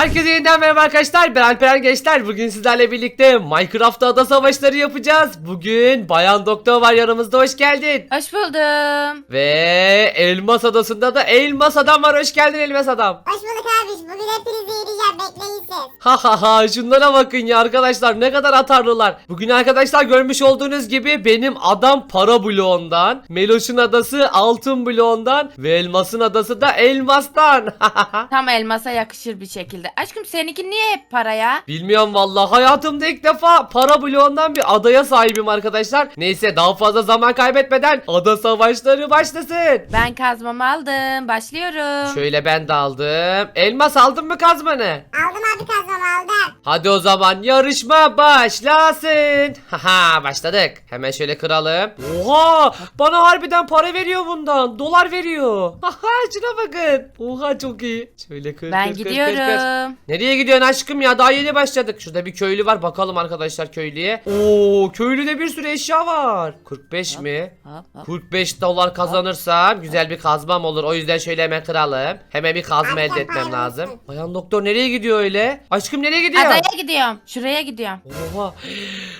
Herkese yeniden merhaba arkadaşlar. Ben Alperen Gençler. Bugün sizlerle birlikte Minecraft'ta ada savaşları yapacağız. Bugün Bayan Doktor var yanımızda. Hoş geldin. Hoş buldum. Ve Elmas Adası'nda da Elmas Adam var. Hoş geldin Elmas Adam. Hoş bulduk abiş. Bugün hepinizi yiyeceğim. Bekleyin siz. Ha ha ha şunlara bakın ya arkadaşlar ne kadar atarlılar. Bugün arkadaşlar görmüş olduğunuz gibi benim adam para bloğundan, Meloş'un adası altın bloğundan ve Elmas'ın adası da elmastan. Tam elmasa yakışır bir şekilde. Aşkım seninki niye hep para ya? Bilmiyorum vallahi hayatımda ilk defa para bloğundan bir adaya sahibim arkadaşlar. Neyse daha fazla zaman kaybetmeden ada savaşları başlasın. Ben kazmamı aldım. Başlıyorum. Şöyle ben de aldım. Elmas aldın mı kazmanı? Aldım abi kazmamı aldım. Hadi o zaman yarışma başlasın. Haha başladık. Hemen şöyle kıralım. Oha bana harbiden para veriyor bundan. Dolar veriyor. Haha şuna bakın. Oha çok iyi. Şöyle kır ben kır, kır, kır, kır. gidiyorum. Nereye gidiyorsun aşkım ya? Daha yeni başladık. Şurada bir köylü var. Bakalım arkadaşlar köylüye. Oo, köylüde bir sürü eşya var. 45 mi? Hop, hop. 45 dolar kazanırsam güzel bir kazmam olur. O yüzden şöyle hemen kıralım. Hemen bir kazma elde etmem lazım. Bayan doktor nereye gidiyor öyle? Aşkım nereye gidiyor? Adaya gidiyorum. Şuraya gidiyorum. Oha.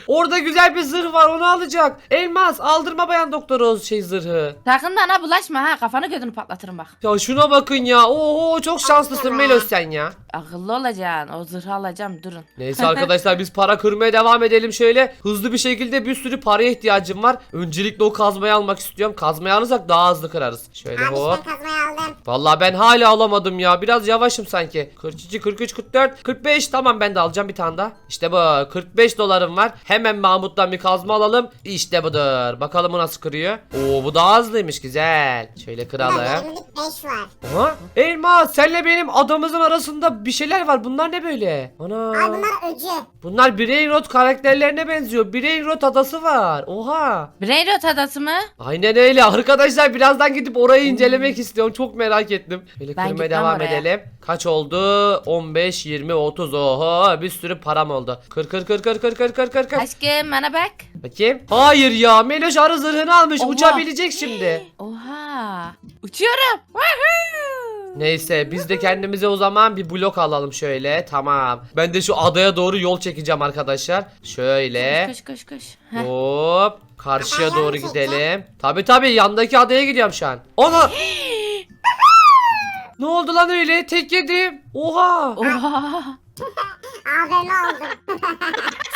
Orada güzel bir zırh var onu alacak. Elmas aldırma bayan doktor o şey zırhı. Sakın da ana bulaşma ha. Kafanı gözünü patlatırım bak. Ya şuna bakın ya. Oo çok şanslısın Melos sen ya. Akıllı olacaksın. O zırhı alacağım. Durun. Neyse arkadaşlar biz para kırmaya devam edelim şöyle. Hızlı bir şekilde bir sürü paraya ihtiyacım var. Öncelikle o kazmayı almak istiyorum. Kazmayı alırsak daha hızlı kırarız. Şöyle Abiş hop. ben kazmayı aldım. Vallahi ben hala alamadım ya. Biraz yavaşım sanki. 42, 43, 44, 45. Tamam ben de alacağım bir tane daha. İşte bu. 45 dolarım var. Hemen Mahmut'tan bir kazma alalım. İşte budur. Bakalım bu nasıl kırıyor. Oo bu daha hızlıymış. Güzel. Şöyle Burada kıralım. verimlilik 5 var. Aha. Elma senle benim adamımızın arasında bir şeyler var. Bunlar ne böyle? Ana. Abi bunlar öcü. Bunlar Brain Rot karakterlerine benziyor. Brain Rot adası var. Oha. Brain Rot adası mı? Aynen öyle. Arkadaşlar birazdan gidip orayı incelemek istiyorum. Çok merak ettim. Böyle Ben kırmaya gitmem devam oraya. edelim. Kaç oldu? 15, 20, 30. Oho bir sürü param oldu. Kır kır kır kır kır kır kır kır kır. Aşkım bana bak. Bakayım. Hayır ya. Meloş arı zırhını almış. Oha. Uçabilecek şimdi. Oha. Uçuyorum. Woohoo. Neyse biz de kendimize o zaman bir blok alalım şöyle. Tamam. Ben de şu adaya doğru yol çekeceğim arkadaşlar. Şöyle. Koş koş koş. Heh. Hop. Karşıya doğru gidelim. Tabi tabi yandaki adaya gidiyorum şu an. Ana. ne oldu lan öyle? Tek yedim. Oha. Oha. AVM aldım.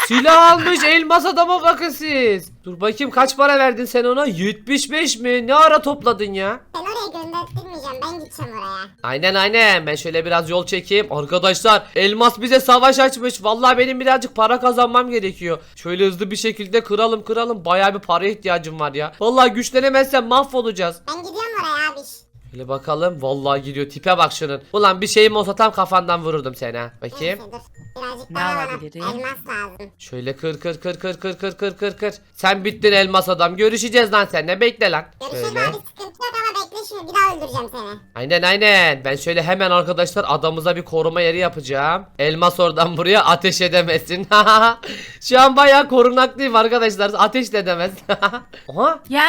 Silah almış elmas adama bakın siz. Dur bakayım kaç para verdin sen ona? 75 mi? Ne ara topladın ya? Ben oraya gönderttirmeyeceğim. Ben gideceğim oraya. Aynen aynen. Ben şöyle biraz yol çekeyim. Arkadaşlar elmas bize savaş açmış. Vallahi benim birazcık para kazanmam gerekiyor. Şöyle hızlı bir şekilde kıralım kıralım. Baya bir paraya ihtiyacım var ya. Vallahi güçlenemezsem mahvolacağız. Ben gidiyorum oraya abiş. Şöyle bakalım. Vallahi gidiyor. Tipe bak şunun. Ulan bir şeyim olsa tam kafandan vururdum seni ha. Bakayım. Neyse dur. Birazcık Ne daha bana alabilirim? elmas lazım. Şöyle kır kır kır kır kır kır kır kır kır. Sen bittin elmas adam. Görüşeceğiz lan seninle. Bekle lan. Görüşürüz Şöyle. abi sıkıntı şimdi bir daha öldüreceğim seni. Aynen aynen. Ben şöyle hemen arkadaşlar adamıza bir koruma yeri yapacağım. Elmas oradan buraya ateş edemesin. Şu an bayağı korunaklıyım arkadaşlar. Ateş de edemez. Aha. Ya.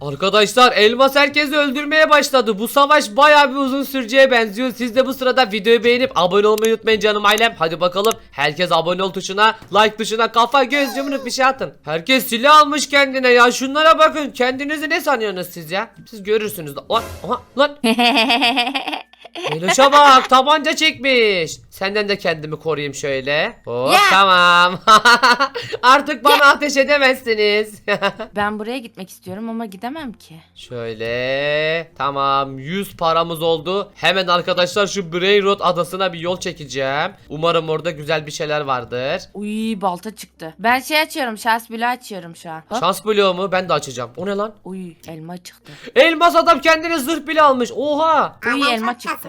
Arkadaşlar elmas herkesi öldürmeye başladı. Bu savaş bayağı bir uzun süreceğe benziyor. Siz de bu sırada videoyu beğenip abone olmayı unutmayın canım ailem. Hadi bakalım. Herkes abone ol tuşuna, like tuşuna, kafa, göz yumruk bir şey atın. Herkes silah almış kendine ya. Şunlara bakın. Kendinizi ne sanıyorsunuz siz ya? Siz görürsünüz. Lan, aha, lan. Meloş'a bak tabanca çekmiş. Senden de kendimi koruyayım şöyle. Hop Ya. tamam. Artık bana ateş edemezsiniz. ben buraya gitmek istiyorum ama gidemem ki. şöyle tamam 100 paramız oldu. Hemen arkadaşlar şu Brain Rot adasına bir yol çekeceğim. Umarım orada güzel bir şeyler vardır. Uy balta çıktı. Ben şey açıyorum. Şans bile açıyorum şu an. Hop. Şans bloğu mu? Ben de açacağım. O ne lan? Uy elma çıktı. Elmas adam kendine zırh bile almış. Oha. Uy elma çok çıktı.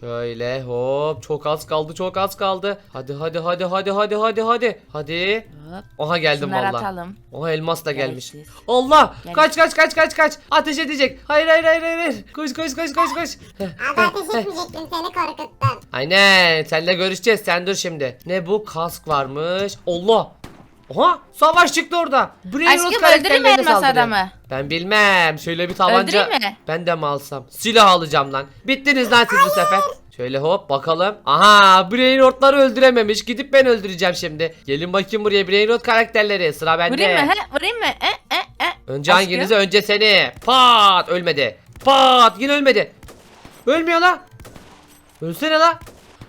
Şöyle hop çok az kaldı çok az kaldı. Hadi hadi hadi hadi hadi hadi hadi. Hadi. Hop. Oha geldim Şunları valla. atalım. Oha elmas da gelmiş. Gereksiz. Allah! Gel. Kaç kaç kaç kaç kaç. Ateş edecek. Hayır hayır hayır hayır. hayır. Koş koş koş koş koş. Abi ateş etmeyecektim seni korkuttun. Aynen. Seninle görüşeceğiz. Sen dur şimdi. Ne bu? Kask varmış. Allah! Oha! Savaş çıktı orada. Brain Rot Aşkım öldüreyim mi karakterlerine elmas saldırıyor. adamı? Ben bilmem. Şöyle bir tabanca. Öldüreyim mi? Ben de mi alsam? Silah alacağım lan. Bittiniz lan siz bu sefer. Şöyle hop bakalım. Aha Brainrot'ları öldürememiş. Gidip ben öldüreceğim şimdi. Gelin bakayım buraya Brainrot karakterleri. Sıra bende. Vurayım mı? He? Vurayım mı? E, e, e. Önce Aşkım. hanginizi? Önce seni. Pat ölmedi. Pat yine ölmedi. Ölmüyor la. Ölsene la.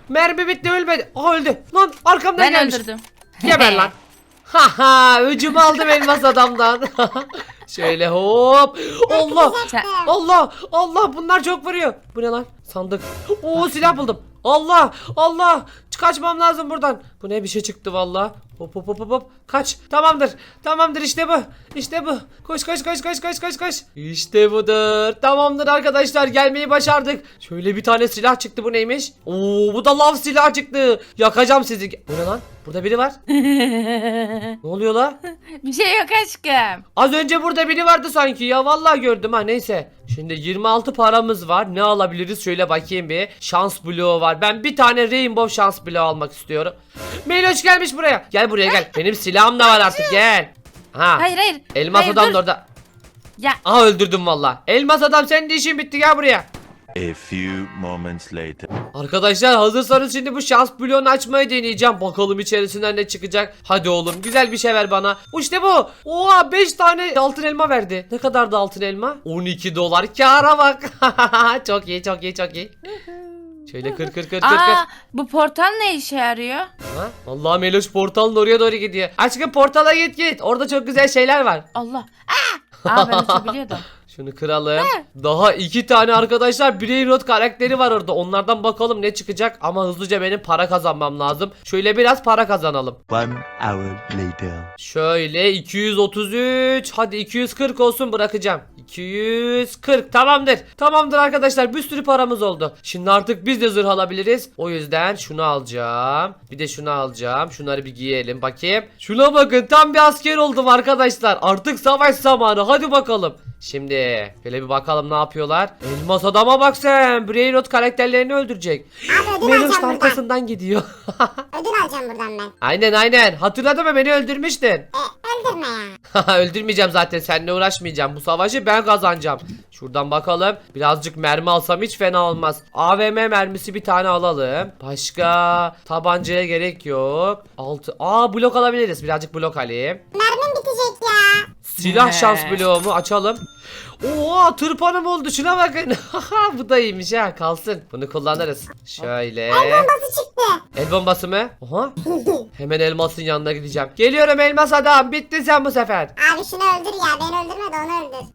Mermi bitti ölmedi. Aha öldü. Lan arkamdan Ben gelmiş. öldürdüm. Geber lan. Haha öcümü aldım elmas adamdan. Şöyle hop. Allah. Allah. Allah bunlar çok vuruyor. Bu ne lan? Sandık. Oo silah buldum. Allah. Allah. Kaçmam lazım buradan. Bu ne bir şey çıktı valla. Hop hop hop hop hop. Kaç. Tamamdır. Tamamdır işte bu. İşte bu. Koş koş koş koş koş koş koş. İşte budur. Tamamdır arkadaşlar gelmeyi başardık. Şöyle bir tane silah çıktı bu neymiş? Oo bu da lav silah çıktı. Yakacağım sizi. Bu ne lan? Burada biri var. Ne oluyor la? bir şey yok aşkım. Az önce burada biri vardı sanki ya vallahi gördüm ha neyse. Şimdi 26 paramız var. Ne alabiliriz? Şöyle bakayım bir. Şans bloğu var. Ben bir tane rainbow şans bloğu almak istiyorum. Meloş gelmiş buraya. Gel buraya gel. Benim silahım da var artık gel. Ha. Hayır hayır. Elmas hayır, adam dur. da orada. Ya Aha öldürdüm valla. Elmas adam senin de işin bitti gel buraya. A few moments later. Arkadaşlar hazırsanız şimdi bu şans bloğunu açmayı deneyeceğim. Bakalım içerisinden ne çıkacak. Hadi oğlum güzel bir şey ver bana. İşte bu. Oha 5 tane altın elma verdi. Ne kadar da altın elma? 12 dolar. Kâra bak. çok iyi çok iyi çok iyi. Şöyle kır kır kır kır kır. Aa, bu portal ne işe yarıyor? Ha? Allah Meloş portalın oraya doğru gidiyor. Aşkım portala git git. Orada çok güzel şeyler var. Allah. Aa, Aa ben uçabiliyordum. Şunu kıralım. Daha iki tane arkadaşlar Brainrot karakteri var orada. Onlardan bakalım ne çıkacak. Ama hızlıca benim para kazanmam lazım. Şöyle biraz para kazanalım. One hour later. Şöyle 233 hadi 240 olsun bırakacağım. 240 tamamdır. Tamamdır arkadaşlar. Bir sürü paramız oldu. Şimdi artık biz de zırh alabiliriz. O yüzden şunu alacağım. Bir de şunu alacağım. Şunları bir giyelim bakayım. Şuna bakın. Tam bir asker oldum arkadaşlar. Artık savaş zamanı. Hadi bakalım Şimdi şöyle bir bakalım ne yapıyorlar. Elmas adama bak sen. Brainrot karakterlerini öldürecek. Buradan. arkasından gidiyor Ödül alacağım buradan ben. Aynen aynen hatırladın mı beni öldürmüştün E, öldürme ya. Öldürmeyeceğim zaten seninle uğraşmayacağım. Bu savaşı ben kazanacağım. Şuradan bakalım. Birazcık mermi alsam hiç fena olmaz. AVM mermisi bir tane alalım. Başka tabancaya gerek yok. Altı. Aa blok alabiliriz. Birazcık blok alayım. Mermim bitecek ya. Silah şans bloğumu açalım. Oo tırpanım oldu şuna bakın. Bu da iyiymiş ha kalsın. Bunu kullanırız. Şöyle. Nasıl çıktı? El bombası mı? Oha. Hemen elmasın yanına gideceğim. Geliyorum elmas adam. Bitti sen bu sefer. Abi şunu öldür ya. Beni öldürme de onu öldür.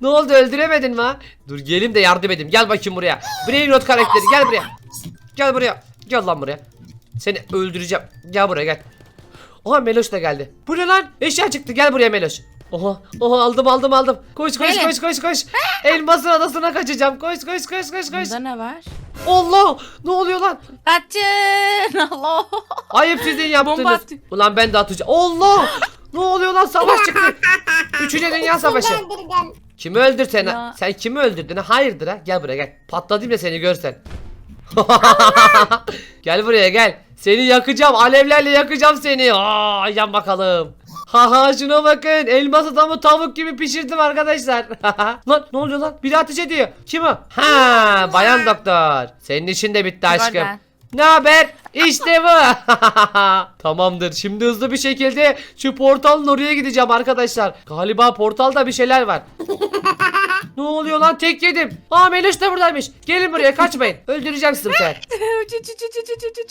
ne oldu öldüremedin mi ha? Dur gelim de yardım edeyim. Gel bakayım buraya. Brainrot karakteri gel buraya. Gel buraya. Gel lan buraya. Seni öldüreceğim. Gel buraya gel. Oha Meloş da geldi. Bu ne lan? Eşya çıktı. Gel buraya Meloş. Oha, oha aldım aldım aldım. Koş koş Gelin. koş koş koş. Elmasın adasına kaçacağım. Koş koş koş koş koş. Bunda ne var? Allah! Ne oluyor lan? Kaçın. Allah. Ayıp sizin yaptığınız. Bomba attı. Ulan ben de atacağım. Allah! Ne oluyor lan? Savaş çıktı. Üçüncü Dünya Savaşı. Öldürdüm. Kimi öldürsen? Ya. Sen kimi öldürdün? ha? Hayırdır ha? Gel buraya gel. Patlatayım da seni görsen. gel buraya gel. Seni yakacağım. Alevlerle yakacağım seni. Aa, yan bakalım. Haha şuna bakın. Elmas adamı tavuk gibi pişirdim arkadaşlar. lan ne oluyor lan? Biri ateş ediyor. Kim o? Ha, bayan doktor. Senin işin de bitti aşkım. Ne haber? İşte bu. Tamamdır. Şimdi hızlı bir şekilde şu portalın oraya gideceğim arkadaşlar. Galiba portalda bir şeyler var. ne oluyor lan? Tek yedim. Aa Meloş da buradaymış. Gelin buraya kaçmayın. Öldüreceğim sizi bu sefer.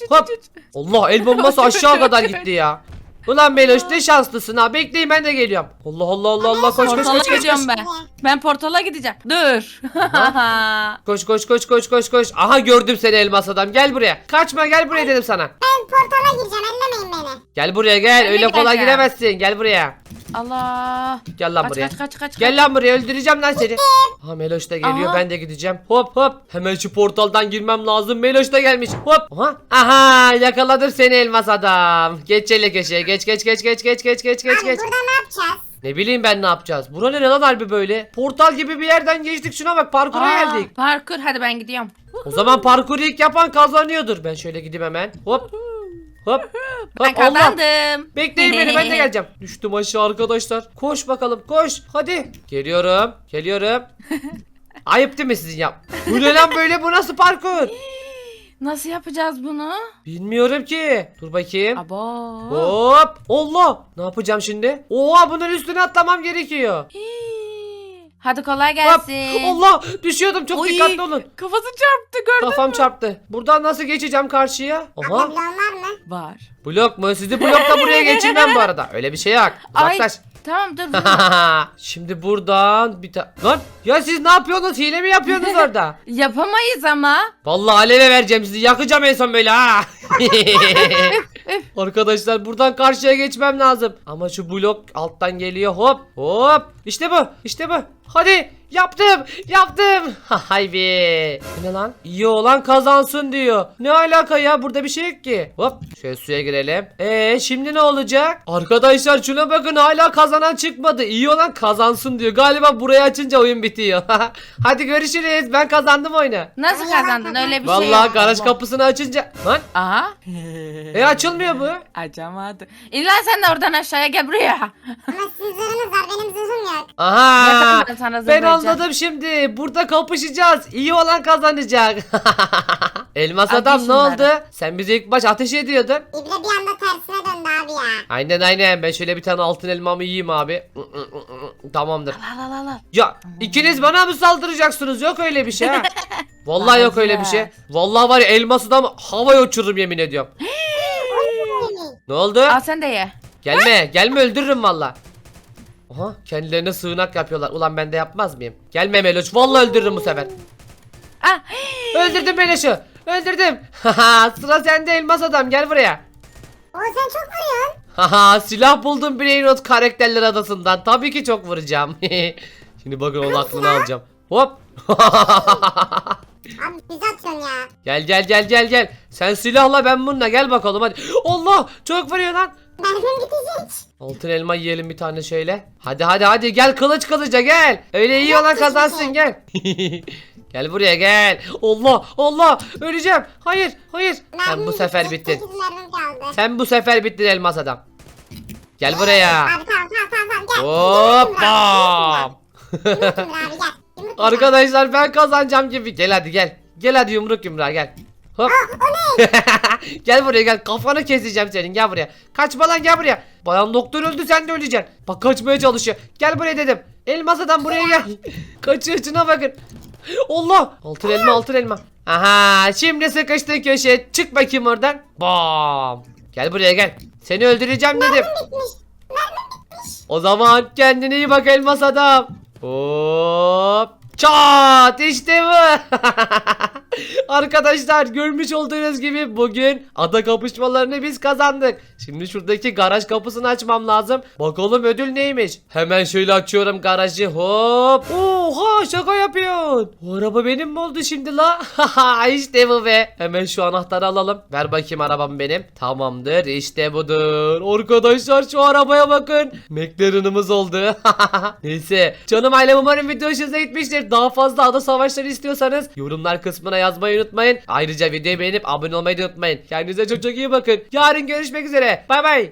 Hop. Allah el bombası aşağı kadar gitti ya. Ulan Meloş ne şanslısın ha. Bekleyin ben de geliyorum. Allah Allah Allah Allah koş koş Portala koş koş. koş. gidiyorum ben. Ben portala gideceğim. Dur. Koş koş koş koş koş koş. Aha gördüm seni elmas adam. Gel buraya. Kaçma gel buraya dedim sana. Portala gireceğim. Ellemeyin beni. Gel buraya gel. Ben Öyle kolay giremezsin. Gel buraya. Allah. Gel lan Kaç buraya. kaç kaç kaç. Gel lan buraya öldüreceğim lan seni. Ha Meloş da geliyor Aha. ben de gideceğim. Hop hop. Hemen şu portaldan girmem lazım. Meloş da gelmiş. Hop. Aha. Aha yakaladım seni elmas adam. Geç hele köşeye. Geç geç geç geç geç geç geç geç Abi geç. burada ne yapacağız? Ne bileyim ben ne yapacağız. Bura ne lan harbi böyle? Portal gibi bir yerden geçtik. Şuna bak parkura Aa, geldik. Parkur hadi ben gidiyorum. O zaman parkuru ilk yapan kazanıyordur. Ben şöyle gideyim hemen. Hop. Hop. Ben Hop Allah. kazandım. Bekleyin beni ben de geleceğim. Düştüm aşağı arkadaşlar. Koş bakalım koş. Hadi. Geliyorum. Geliyorum. Ayıp değil mi sizin yap? Bu ne lan böyle bu nasıl parkur? Nasıl yapacağız bunu? Bilmiyorum ki. Dur bakayım. Abo. Hop. Allah. Ne yapacağım şimdi? Oha bunun üstüne atlamam gerekiyor. Hii. Hadi kolay Hop. gelsin. Allah düşüyordum çok Oy, dikkatli olun. Kafası çarptı gördün Kafam mü? çarptı. Buradan nasıl geçeceğim karşıya? Aha. bloğun var mı? Var. Blok mu? Sizi blokla buraya geçirmem bu arada. Öyle bir şey yok. Ay. Uzaklaş. Tamam dur dur. Şimdi buradan bir ta... Lan ya siz ne yapıyorsunuz? Hile mi yapıyorsunuz orada? Yapamayız ama. Vallahi aleve vereceğim sizi. Yakacağım en son böyle ha. Arkadaşlar buradan karşıya geçmem lazım. Ama şu blok alttan geliyor. Hop hop. İşte bu. İşte bu. Hadi yaptım. Yaptım. Hay be. Ne lan? İyi olan kazansın diyor. Ne alaka ya? Burada bir şey yok ki. Hop. Şöyle suya girelim. Ee şimdi ne olacak? Arkadaşlar şuna bakın hala kazanan çıkmadı. İyi olan kazansın diyor. Galiba burayı açınca oyun bitiyor. Hadi görüşürüz. Ben kazandım oyunu. Nasıl kazandın öyle bir şey Vallahi yok. garaj kapısını açınca. Lan Aha. e açılmıyor bu. Açamadı. İlla sen de oradan aşağıya gel buraya. Ama zırhınız var benim zırhım yok. Aha. Ben sana zırh Ben anladım şimdi. Burada kapışacağız. İyi olan kazanacak. Elmas Hadi adam ne oldu? Sen bize ilk baş ateş ediyordun. İbre bir anda tersine döndü abi ya. Aynen aynen. Ben şöyle bir tane altın elmamı yiyeyim abi. Tamamdır. Al al al al. Ya ikiniz bana mı saldıracaksınız? Yok öyle bir şey ha. Vallahi yok öyle bir şey. Vallahi var ya elmas adam havaya uçururum yemin ediyorum. Ne oldu? Al sen de ye. Gelme, gelme öldürürüm valla. Aha, kendilerine sığınak yapıyorlar. Ulan ben de yapmaz mıyım? Gelme Meloş, vallahi öldürürüm bu sefer. Ah. Öldürdüm Meloş'u. Öldürdüm. Haha, sıra sende elmas adam, gel buraya. O sen çok vuruyorsun. Haha, silah buldum Brainrot karakterler adasından. Tabii ki çok vuracağım. Şimdi bakın onun aklını alacağım. Hop. Abi bizi atıyorsun ya. gel gel gel gel gel. Sen silahla ben bununla gel bakalım hadi. Allah, çok vuruyor lan. Mermim bitecek. Altın elma yiyelim bir tane şöyle. Hadi hadi hadi gel kılıç kılıca gel. Öyle iyi olan kazansın gel. gel buraya gel. Allah Allah öleceğim. Hayır hayır. Sen Mermim bu sefer bitecek, bittin. sekiz mermim kaldı. Sen bu sefer bittin elmas adam. Gel buraya. Abi tamam tamam tamam tamam gel. Hop Yumruk bam. yumruk abi gel. Yumruk yumruk. Arkadaşlar ben kazanacağım gibi. Gel hadi gel. Gel hadi yumruk yumruğa gel. Hop. gel buraya gel. Kafanı keseceğim senin. Gel buraya. Kaçma lan gel buraya. Bayan doktor öldü sen de öleceksin. Bak kaçmaya çalışıyor. Gel buraya dedim. Elmas adam buraya gel. Kaçıyor şuna bakın. Allah. Altın elma altın elma. Aha şimdi sıkıştın köşeye. Çık bakayım oradan. Bam. Gel buraya gel. Seni öldüreceğim dedim. Bitmiş. O zaman kendine iyi bak elmas adam. Hop. Çat işte bu. Arkadaşlar görmüş olduğunuz gibi bugün ada kapışmalarını biz kazandık. Şimdi şuradaki garaj kapısını açmam lazım. Bakalım ödül neymiş. Hemen şöyle açıyorum garajı. Hop. Oha şaka yapıyorsun. Bu araba benim mi oldu şimdi la? İşte bu be. Hemen şu anahtarı alalım. Ver bakayım arabam benim. Tamamdır işte budur. Arkadaşlar şu arabaya bakın. McLaren'ımız oldu. Neyse. Canım ailem umarım video hoşunuza gitmiştir. Daha fazla ada savaşları istiyorsanız yorumlar kısmına yazmayı unutmayın. Ayrıca videoyu beğenip abone olmayı da unutmayın. Kendinize çok çok iyi bakın. Yarın görüşmek üzere. Bay bay.